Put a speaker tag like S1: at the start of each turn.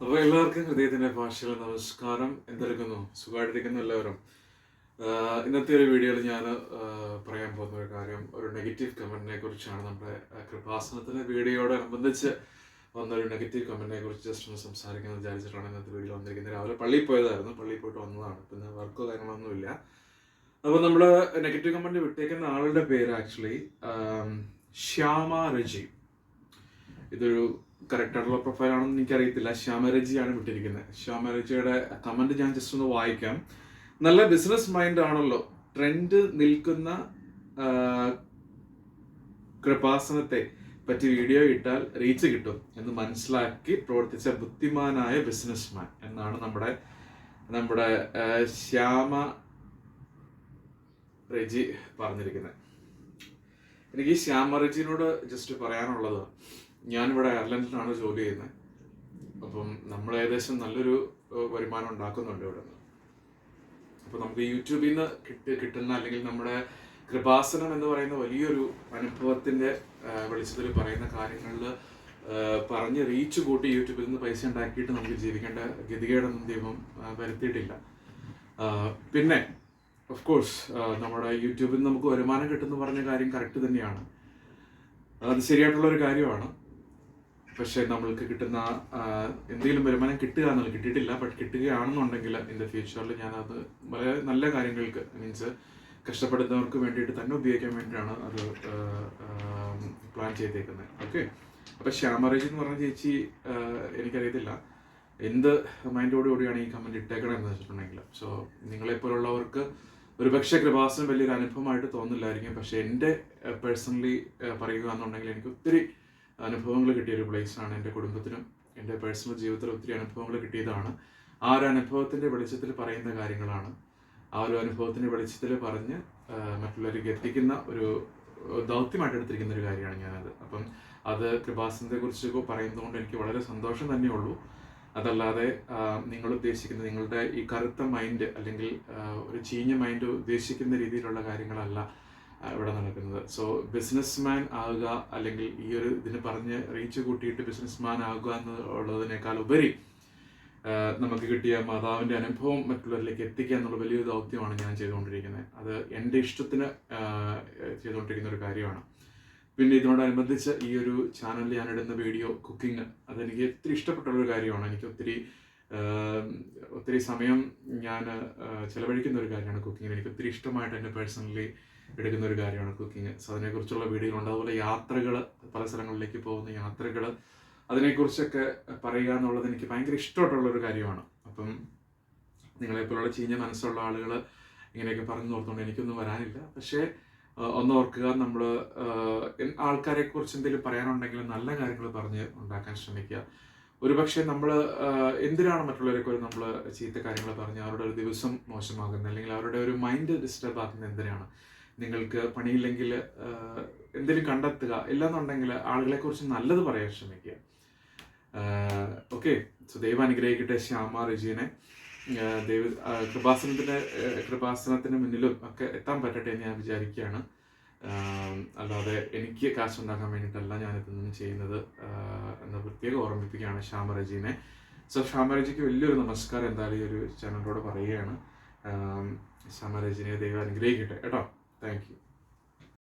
S1: അപ്പോൾ എല്ലാവർക്കും ഹൃദയത്തിന്റെ ഭാഷയിൽ നമസ്കാരം. എന്തെടുക്കുന്നു? സുഖമായിട്ടിരിക്കുന്നു എല്ലാവരും. ഇന്നത്തെ ഒരു വീഡിയോയിൽ ഞാൻ പറയാൻ പോകുന്ന ഒരു കാര്യം ഒരു നെഗറ്റീവ് കമന്റിനെ കുറിച്ചാണ് നമ്മുടെ വീഡിയോയോടനുബന്ധിച്ച് വന്ന ഒരു നെഗറ്റീവ് കമന്റിനെ കുറിച്ച് ജസ്റ്റ് ഒന്ന് സംസാരിക്കാൻ വിചാരിച്ചിട്ടാണ് ഇന്നത്തെ വീഡിയോ വന്നിരിക്കുന്നത്. രാവിലെ പള്ളിയിൽ പോയതായിരുന്നു. പള്ളിയിൽ പോയിട്ട് വന്നതാണ്. പിന്നെ വർക്കോ കാര്യങ്ങളൊന്നുമില്ല അപ്പോൾ നമ്മൾ നെഗറ്റീവ് കമന്റ് വിട്ടേക്കുന്ന ആളുടെ പേര് ആക്ച്വലി ശ്യാമ രജി ഇതൊരു കറക്റ്റ് ആയിട്ടുള്ള പ്രൊഫൈൽ ആണെന്ന് എനിക്കറിയത്തില്ല. ശ്യാമരജിയാണ് വിട്ടിരിക്കുന്നത്. ശ്യാമരജിയുടെ കമന്റ് ഞാൻ ജസ്റ്റ് ഒന്ന് വായിക്കാം. നല്ല ബിസിനസ് മൈൻഡ് ആണല്ലോ. ട്രെൻഡ് നിൽക്കുന്ന കൃപാസനത്തെ പറ്റി വീഡിയോ ഇട്ടാൽ റീച്ച് കിട്ടും എന്ന് മനസ്സിലാക്കി പ്രവർത്തിച്ച ബുദ്ധിമാനായ ബിസിനസ്മാൻ എന്നാണ് നമ്മുടെ നമ്മുടെ ശ്യാമ റെജി പറഞ്ഞിരിക്കുന്നത്. എനിക്ക് ശ്യാമ റെജിനോട് ജസ്റ്റ് പറയാനുള്ളത് ഞാനിവിടെ അയർലൻഡിലാണ് ജോലി ചെയ്യുന്നത്. അപ്പം നമ്മൾ ഏകദേശം നല്ലൊരു വരുമാനം ഉണ്ടാക്കുന്നുണ്ട് ഇവിടെ അപ്പോൾ നമുക്ക് യൂട്യൂബിൽ നിന്ന് കിട്ടി കിട്ടുന്ന അല്ലെങ്കിൽ നമ്മുടെ കൃപാസനം എന്ന് പറയുന്ന വലിയൊരു അനുഭവത്തിന്റെ വെളിച്ചത്തിൽ പറയുന്ന കാര്യങ്ങളിൽ പറഞ്ഞ് റീച്ച് കൂട്ടി യൂട്യൂബിൽ നിന്ന് പൈസ ഉണ്ടാക്കിയിട്ട് നമുക്ക് ജീവിക്കേണ്ട ഗതികേടൊന്നും ദൈവം വരുത്തിയിട്ടില്ല. പിന്നെ ഓഫ് കോഴ്സ് നമ്മുടെ യൂട്യൂബിൽ നമുക്ക് വരുമാനം കിട്ടുമെന്ന് പറഞ്ഞ കാര്യം കറക്റ്റ് തന്നെയാണ്. അത് ശരിയായിട്ടുള്ള ഒരു കാര്യമാണ്. പക്ഷേ നമ്മൾക്ക് കിട്ടുന്ന എന്തെങ്കിലും വരുമാനം കിട്ടുക എന്നുള്ളത് കിട്ടിയിട്ടില്ല. ബട്ട് കിട്ടുകയാണെന്നുണ്ടെങ്കിൽ ഇൻ ദ ഫ്യൂച്ചറിൽ ഞാനത് വളരെ നല്ല കാര്യങ്ങൾക്ക് മീൻസ് കഷ്ടപ്പെടുന്നവർക്ക് വേണ്ടിയിട്ട് തന്നെ ഉപയോഗിക്കാൻ വേണ്ടിയിട്ടാണ് അത് പ്ലാൻ ചെയ്തേക്കുന്നത്. ഓക്കെ അപ്പോൾ ശ്യാമറേജ് എന്ന് പറഞ്ഞ ചേച്ചി എനിക്കറിയത്തില്ല. എന്ത് മൈൻഡോട് കൂടിയാണ് ഈ കമന്റ് ഇട്ടേക്കണം എന്ന് വെച്ചിട്ടുണ്ടെങ്കിൽ. സോ നിങ്ങളെപ്പോലുള്ളവർക്ക് ഒരു പക്ഷേ കൃപാസനം വലിയൊരു അനുഭവമായിട്ട് തോന്നില്ലായിരിക്കും. പക്ഷേ എന്റെ പേഴ്സണലി പറയുക എന്നുണ്ടെങ്കിൽ എനിക്ക് ഒത്തിരി അനുഭവങ്ങൾ കിട്ടിയ ഒരു പ്ലേസ് ആണ് എന്റെ കുടുംബത്തിനും എന്റെ പേഴ്സണൽ ജീവിതത്തിലും ഒത്തിരി അനുഭവങ്ങൾ കിട്ടിയതാണ്. ആ ഒരു അനുഭവത്തിന്റെ വെളിച്ചത്തിൽ പറയുന്ന കാര്യങ്ങളാണ്. ആ ഒരു അനുഭവത്തിന്റെ വെളിച്ചത്തിൽ പറഞ്ഞ് മറ്റുള്ളവർക്ക് എത്തിക്കുന്ന ഒരു ദൗത്യമായിട്ട് എടുത്തിരിക്കുന്ന ഒരു കാര്യമാണ് ഞാനത്. അപ്പം അത് കൃപാസനത്തെ കുറിച്ച് പറയുന്നതുകൊണ്ട് എനിക്ക് വളരെ സന്തോഷം തന്നെയുള്ളൂ. അതല്ലാതെ നിങ്ങൾ ഉദ്ദേശിക്കുന്ന നിങ്ങളുടെ ഈ കറുത്ത മൈൻഡ് അല്ലെങ്കിൽ ഒരു ചീഞ്ഞ മൈൻഡ് ഉദ്ദേശിക്കുന്ന രീതിയിലുള്ള കാര്യങ്ങളല്ല. ഇവിടെ നടക്കുന്നത്. സോ ബിസിനസ്മാൻ ആവുക അല്ലെങ്കിൽ ഈ ഒരു ഇതിന് പറഞ്ഞ് റീച്ച് കൂട്ടിയിട്ട് ബിസിനസ്മാൻ ആകുക എന്നുള്ളതിനേക്കാൾ ഉപരി നമുക്ക് കിട്ടിയ മാതാവിന്റെ അനുഭവം മറ്റുള്ളവരിലേക്ക് എത്തിക്കുക എന്നുള്ള വലിയൊരു ദൗത്യമാണ് ഞാൻ ചെയ്തുകൊണ്ടിരിക്കുന്നത്. അത് എന്റെ ഇഷ്ടത്തിന് ചെയ്തുകൊണ്ടിരിക്കുന്ന ഒരു കാര്യമാണ്. പിന്നെ ഇതിനോടനുബന്ധിച്ച് ഈ ഒരു ചാനലിൽ ഞാൻ ഇടുന്ന വീഡിയോ കുക്കിംഗ് അതെനിക്ക് ഒത്തിരി ഇഷ്ടപ്പെട്ടുള്ള ഒരു കാര്യമാണ്. എനിക്ക് ഒത്തിരി ഒത്തിരി സമയം ഞാൻ ചിലവഴിക്കുന്ന ഒരു കാര്യമാണ് കുക്കിങ്ങിന് എനിക്ക് ഒത്തിരി ഇഷ്ടമായിട്ട് എന്റെ പേഴ്സണലി എടുക്കുന്ന ഒരു കാര്യമാണ് കുക്കിംഗ് സോ അതിനെക്കുറിച്ചുള്ള വീഡിയോകളുണ്ട്. അതുപോലെ യാത്രകൾ പല സ്ഥലങ്ങളിലേക്ക് പോകുന്ന യാത്രകൾ അതിനെക്കുറിച്ചൊക്കെ പറയുക എന്നുള്ളത് എനിക്ക് ഭയങ്കര ഇഷ്ടമായിട്ടുള്ള ഒരു കാര്യമാണ്. അപ്പം നിങ്ങളെപ്പോലുള്ള ചീഞ്ഞ മനസ്സുള്ള ആളുകൾ ഇങ്ങനെയൊക്കെ പറഞ്ഞു ഓർത്തുകൊണ്ട് എനിക്കൊന്നും വരാനില്ല. പക്ഷേ ഒന്ന് ഓർക്കുക നമ്മൾ ആൾക്കാരെ കുറിച്ച് എന്തെങ്കിലും പറയാനുണ്ടെങ്കിൽ നല്ല കാര്യങ്ങൾ പറഞ്ഞ് ഉണ്ടാക്കാൻ ശ്രമിക്കുക. ഒരുപക്ഷെ നമ്മൾ എന്തിനാണ് മറ്റുള്ളവരെ ഒരു നമ്മൾ ചീത്ത കാര്യങ്ങൾ പറഞ്ഞ് അവരുടെ ഒരു ദിവസം മോശമാകുന്നത്? അല്ലെങ്കിൽ അവരുടെ ഒരു മൈൻഡ് ഡിസ്റ്റർബ് ആക്കുന്നത് എന്തിനാണ്? നിങ്ങൾക്ക് പണിയില്ലെങ്കിൽ എന്തെങ്കിലും കണ്ടെത്തുക. ഇല്ലെന്നുണ്ടെങ്കിൽ ആളുകളെ കുറിച്ച് നല്ലത് പറയാൻ ശ്രമിക്കുക. ഓക്കെ. സോ ദൈവം അനുഗ്രഹിക്കട്ടെ ശ്യാമ റിജീനെ. ദൈവ ആഹ് കൃപാസനത്തിന്റെ കൃപാസനത്തിന് മുന്നിലും ഒക്കെ എത്താൻ പറ്റട്ടെ എന്ന് ഞാൻ വിചാരിക്കുകയാണ്. അല്ലാതെ എനിക്ക് കാശ് കാശുണ്ടാക്കാൻ വേണ്ടിയിട്ടല്ല ഞാൻ ഇതൊന്നും ചെയ്യുന്നത് എന്ന് പ്രത്യേകം ഓർമ്മിപ്പിക്കുകയാണ് ശ്യാമരജീനെ സോ ശ്യാമറജിക്ക് വലിയൊരു നമസ്കാരം എന്തായാലും ഈ ഒരു ചാനലിനോട് പറയുകയാണ്. ശ്യാമറജിനെ ദൈവം അനുഗ്രഹിക്കട്ടെ. കേട്ടോ. Thank you.